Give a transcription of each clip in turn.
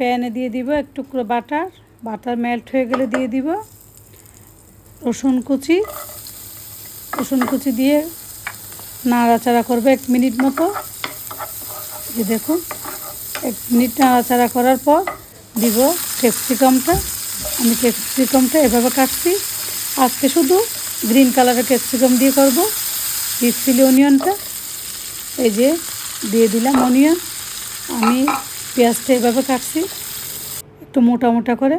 প্যানে দিয়ে দিব এক টুকরো বাটার। বাটার মেল্ট হয়ে গেলে দিয়ে দিব রসুন কুচি। রসুন কুচি দিয়ে নাড়াচাড়া করবে এক মিনিট মতো। এই দেখুন, এক মিনিট নাড়াচাড়া করার পর দিব ক্যাপসিকামটা আমি ক্যাপসিকামটা এভাবে কাটছি। আজকে শুধু গ্রিন কালারের ক্যাপসিকাম দিয়ে করব। চিলি অনিয়নটা এই যে দিয়ে দিলাম অনিয়ন আমি পেঁয়াজটা এভাবে কাটছি। একটু মোটা মোটা করে।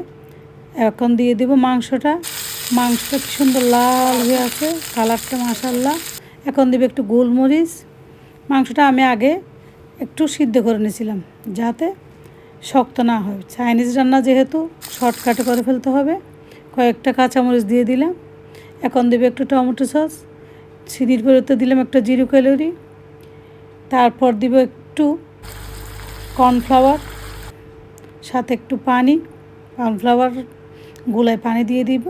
এখন দিয়ে দিব মাংসটা। মাংসটা কি সুন্দর লাল হয়ে আছে। কালারটা মাসাল্লাহ এখন দিব একটু গোলমরিচ। মাংসটা আমি আগে একটু সিদ্ধ করে নিয়েছিলাম যাতে শক্ত না হয়। চাইনিজ রান্না যেহেতু শর্টকাটে করে ফেলতে হবে। কয়েকটা কাঁচামরিচ দিয়ে দিলাম। এখন দেবে একটু টমেটো সস। চিনির পরিবর্তে দিলাম একটা জিরো ক্যালোরি। তারপর দিব একটু কর্নফ্লাওয়ার সাথে একটু পানি কর্নফ্লাওয়ার গুলায় পানি দিয়ে দিব।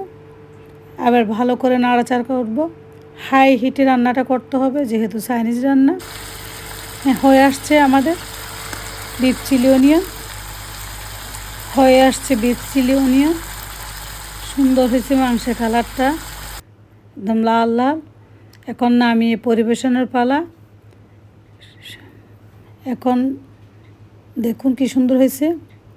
আবার ভালো করে নাড়াচাড়া করব। হাই হিটে রান্নাটা করতে হবে যেহেতু চাইনিজ রান্না। হ্যাঁ, হয়ে আসছে আমাদের বিফ চিলি অনিয়ন। হয়ে আসছে বিফ চিলি অনিয়ন। সুন্দর হয়েছে মাংসের কালারটা। একদম লাল লাল। এখন নামিয়ে পরিবেশনের পালা। এখন দেখুন কি সুন্দর হয়েছে।